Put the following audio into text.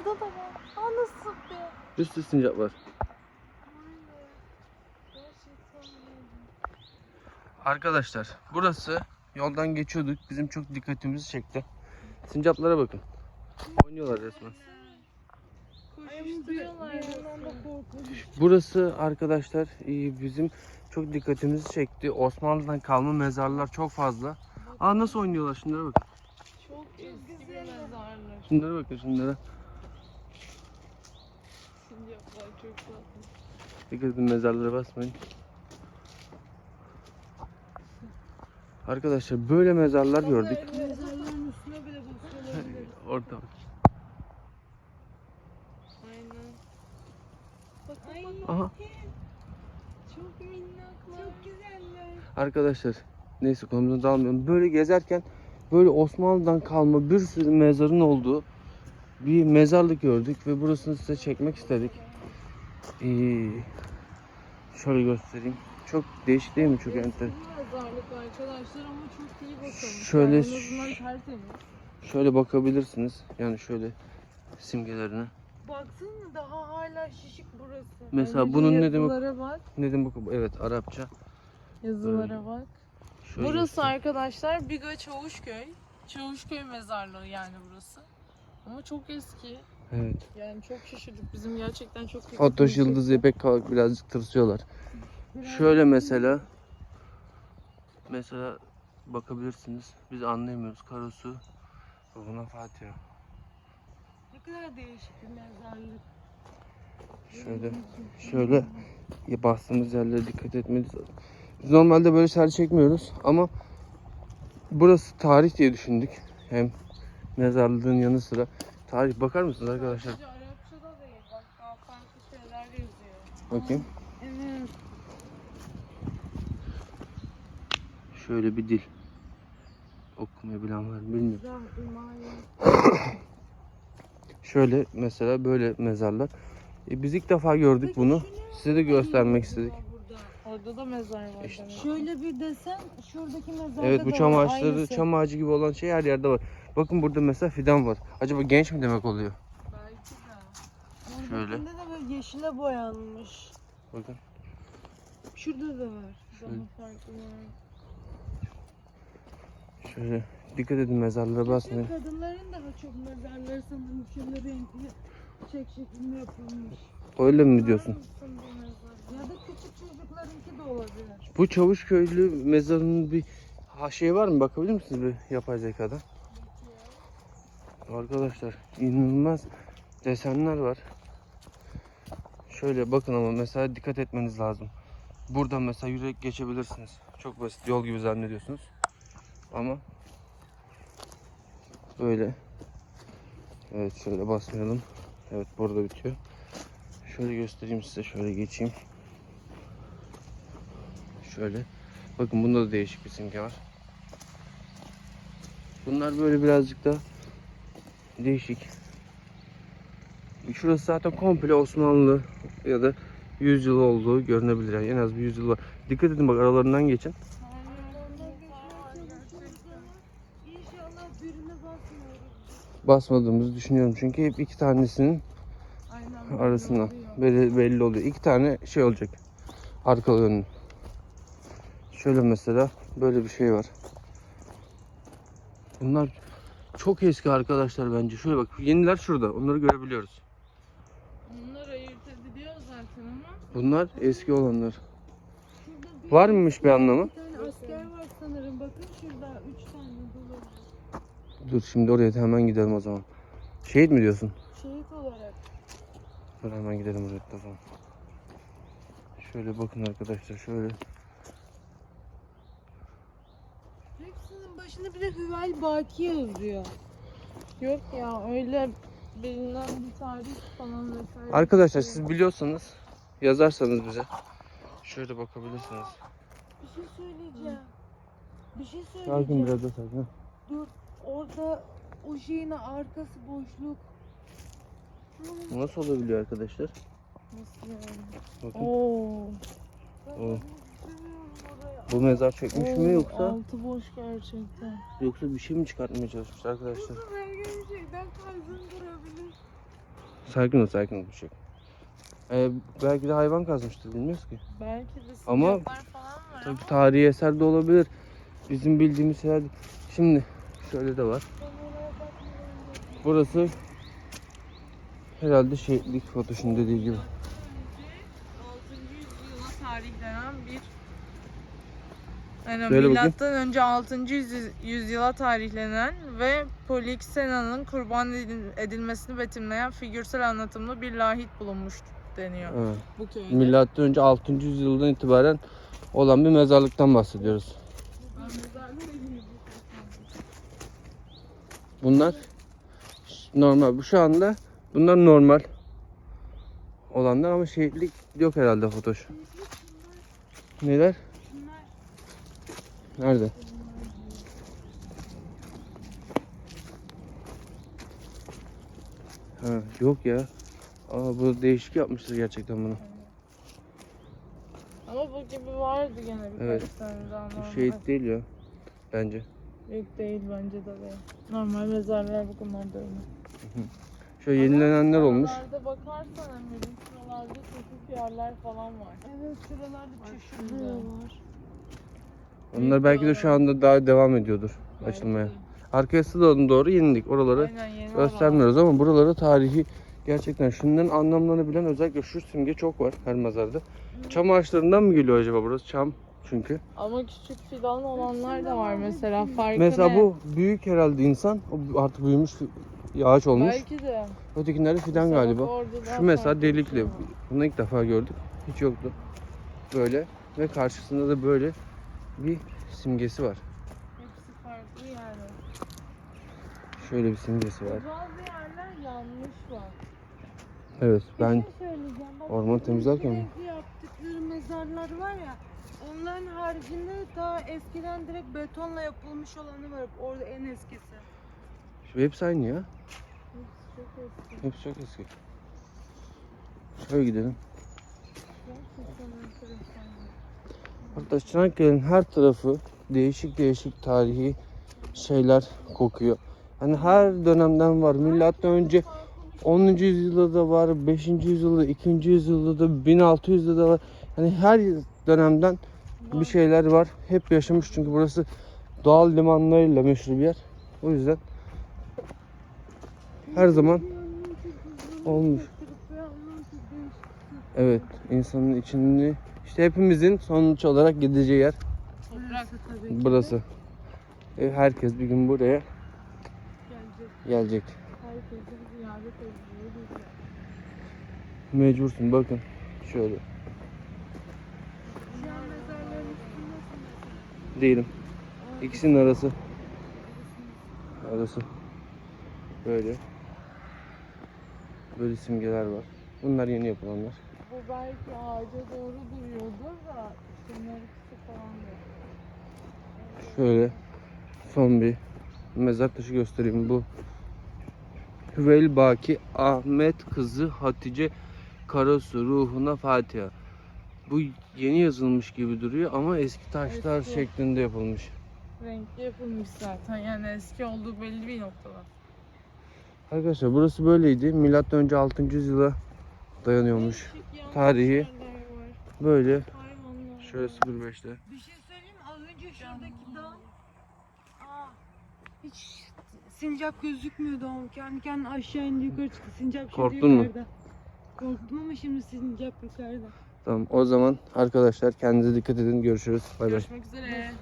orada da var. Aa nasıl be? Bir sürü sincap var. Arkadaşlar burası yoldan geçiyorduk. Bizim çok dikkatimizi çekti. Sincaplara bakın. Oynuyorlar resmen. Burası arkadaşlar e, bizim çok dikkatimizi çekti. Osmanlı'dan kalma mezarlar çok fazla. Aa nasıl oynuyorlar şunlara bakın. Çok bir mezarlık. Şunlara bakın şunlara. Dikkat edin mezarlara basmayın. Arkadaşlar böyle mezarlar gördük. Mezarların üstüne bile basıyorlar. Orada. Aynen. Bakın Ay. Aha. Çok minnaklar. Çok güzeller. Arkadaşlar neyse konumuza dalmayalım. Böyle gezerken böyle Osmanlı'dan kalma bir sürü mezarın olduğu bir mezarlık gördük ve burasını size çekmek istedik. Ee, şöyle göstereyim. Çok değişik değil mi? Çok enter. mezarlık arkadaşlar ama çok iyi bakılmış. Şöyle Yani. Şöyle bakabilirsiniz. Yani şöyle simgelerine. Baksana daha hala şişik burası. Mesela Ayrıca bunun ne demek? Bak. Ne demek? Evet Arapça. Yazılara bak. Şöyle Burası göstereyim. arkadaşlar Biga Çavuşköy. Çavuşköy mezarlığı yani burası. Ama çok eski. Evet. Yani çok şaşırdık. Bizim gerçekten çok Fatoş Yıldız. İpek Kavak birazcık tırsıyorlar. Şöyle mesela mesela bakabilirsiniz. Biz anlayamıyoruz. Karasu Buna Fatiha. Ne kadar değişik bir mezarlık. Şöyle şöyle bastığımız yerlere dikkat etmeliyiz. Biz normalde böyle şeyler çekmiyoruz ama burası tarih diye düşündük. Hem mezarlığın yanı sıra tarih bakar mısınız arkadaşlar? Arapçada değil. Bak daha farklı şeyler yazıyor. Bakayım. Evet. Şöyle bir dil. Okumayı bilen var mı bilmiyorum. Şöyle mesela böyle mezarlar. E, biz ilk defa gördük bunu. Size de göstermek istedik. Burada. Orada da mezar var İşte demek. Şöyle bir desen şuradaki mezarda Evet bu da çam var, ağaçları, aynısı. çam ağacı gibi olan şey her yerde var. Bakın burada mesela fidan var. Acaba genç mi demek oluyor? Belki de. Şöyle. Oradakinde de böyle yeşile boyanmış. Bakın. Şurada da var. Daha farklı var. Şöyle dikkat edin mezarlara basmayın. Kadınların daha çok mezarları sanırım şöyle renkli çek şeklinde yapılmış. Öyle mi diyorsun? Ya da küçük çocuklarınki de olabilir. Bu Çavuşköylü mezarının bir şey var mı? Bakabilir misiniz bir yapay zekada? Arkadaşlar inanılmaz desenler var. Şöyle bakın ama mesela dikkat etmeniz lazım. Buradan mesela yürek geçebilirsiniz. Çok basit yol gibi zannediyorsunuz. Ama böyle. Evet şöyle basmayalım. Evet burada bitiyor. Şöyle göstereyim size. Şöyle geçeyim. Şöyle. Bakın bunda da değişik bir simge var. Bunlar böyle birazcık da değişik. Şurası zaten komple Osmanlı ya da 100 yıl olduğu görünebilir. Yani en az bir 100 yıl var. Dikkat edin bak aralarından geçin. Basmadığımızı düşünüyorum çünkü hep iki tanesinin arasında belli, belli oluyor. İki tane şey olacak. Arkalı. Şöyle mesela böyle bir şey var. Bunlar çok eski arkadaşlar bence. Şöyle bak yeniler şurada. Onları görebiliyoruz. Bunlar ayırt ediliyor zaten ama. Bunlar eski olanlar. Bir, Var mıymış bir anlamı? bir tane asker var sanırım. Bakın şurada üç tane dolu. Dur şimdi oraya da hemen gidelim o zaman. Şehit mi diyorsun? Şehit olarak. Dur hemen gidelim oraya da. Şöyle bakın arkadaşlar şöyle. Başında bir de Hüvel Baki yazıyor. Yok ya öyle bilinen bir tarih falan vesaire. Arkadaşlar siz biliyorsanız yazarsanız bize. Şöyle bakabilirsiniz. Bir şey söyleyeceğim. Bir şey Sakin söyleyeceğim. biraz da sakin. Dur. Orada o şeyin arkası boşluk. Bu Nasıl olabiliyor arkadaşlar? Nasıl yani? Bakın. Oo. Ben O. gitmek istemiyorum oraya. Bu mezar çökmüş mü yoksa Altı boş gerçekten. yoksa bir şey mi çıkartmaya çalışmış arkadaşlar? Gün bir şeyden kalbim durabilir. Sakin ol sakin ol bir şey. Ee, belki de hayvan kazmıştır bilmiyoruz ki. Belki de Ama- sincaplar falan var Tabii ama tarihi eser de olabilir. Bizim bildiğimiz şeyler. Şimdi şöyle de var. Burası herhalde şehitlik fotoşun dediği gibi. 6. yüzyıla tarihlenen bir yani Söyle bakayım. milattan önce 6. yüzy- yüzyıla tarihlenen ve Polixena'nın kurban edil- edilmesini betimleyen figürsel anlatımlı bir lahit bulunmuş deniyor Evet. bu köyde. Milattan önce 6. yüzyıldan itibaren olan bir mezarlıktan bahsediyoruz. Bunlar normal. Bu şu anda bunlar normal olanlar ama şehitlik yok herhalde fotoş. Neler? Nerede? Ha, yok ya. Aa bu değişik yapmışlar gerçekten bunu. Ama bu gibi vardı gene bir Evet. Bu şehit değil ya. Bence. Yok değil bence de değil. Normal mezarlar bunlar da öyle. Şöyle yenilenenler olmuş. Şuralarda bakarsan Emir'in şuralarda çeşit yerler falan var. Evet şuralarda çeşitli var. Onlar belki de şu anda daha devam ediyordur açılmaya. Arkası da doğru yenilik. Oraları Aynen yeni göstermiyoruz ama buraları tarihi gerçekten şunların anlamlarını bilen özellikle şu simge çok var her mezarda. Çam ağaçlarından mı geliyor acaba burası? Çam çünkü. Ama küçük fidan olanlar da var mesela. Farkı Mesela ne? bu büyük herhalde insan. O artık büyümüş ağaç olmuş. Belki de. Ötekiler de fidan Mesela galiba. Şu mesela delikli. şey. Bunu ilk defa gördük. Hiç yoktu. Böyle ve karşısında da böyle bir simgesi var. Hepsi farklı yani. Şöyle bir simgesi var. Bazı yerler yanlış var. Evet ben Bir şey söyleyeceğim. Bak, ormanı bu temizlerken mi? yaptıkları mezarlar var ya. Onların haricinde daha eskiden direkt betonla yapılmış olanı var. Orada en eskisi. şu hepsi aynı ya. Hepsi çok eski. Hepsi çok eski. Şöyle gidelim. Gerçekten enteresan. Hatta Çanakkale'nin her tarafı değişik değişik tarihi şeyler kokuyor. Hani her dönemden var. Milattan önce 10. yüzyılda da var, 5. yüzyılda, 2. yüzyılda da, 1600'de de var. Hani her dönemden bir şeyler var. Hep yaşamış çünkü burası doğal limanlarıyla meşhur bir yer. O yüzden her zaman olmuş. Evet, insanın içini işte hepimizin sonuç olarak gideceği yer Toprak burası. E, herkes bir gün buraya gelecek. gelecek. Mecbursun bakın şöyle. Değilim. İkisinin arası. Arası. Böyle. Böyle simgeler var. Bunlar yeni yapılanlar. Bu belki ağaca doğru duruyordur da şunlar ikisi falan da. Şöyle son bir mezar taşı göstereyim. Bu Hüveyl Baki Ahmet kızı Hatice Karasu ruhuna Fatiha. Bu yeni yazılmış gibi duruyor ama eski taşlar Eski. şeklinde yapılmış. Renkli yapılmış zaten yani eski olduğu belli bir noktada. Arkadaşlar burası böyleydi. Milattan önce 6. yüzyıla dayanıyormuş. Tarihi. Böyle şöyle var. 05'te. Bir şey söyleyeyim mi? Az önce şuradaki dağ. Aa, hiç sincap gözükmüyordu ama kendi kendine aşağı indi yukarı çıktı. Sincap şimdi Korktun mu? yukarıda. Korktum ama şimdi sincap yukarıda. Tamam o zaman arkadaşlar kendinize dikkat edin. Görüşürüz. Bay bay. Görüşmek üzere.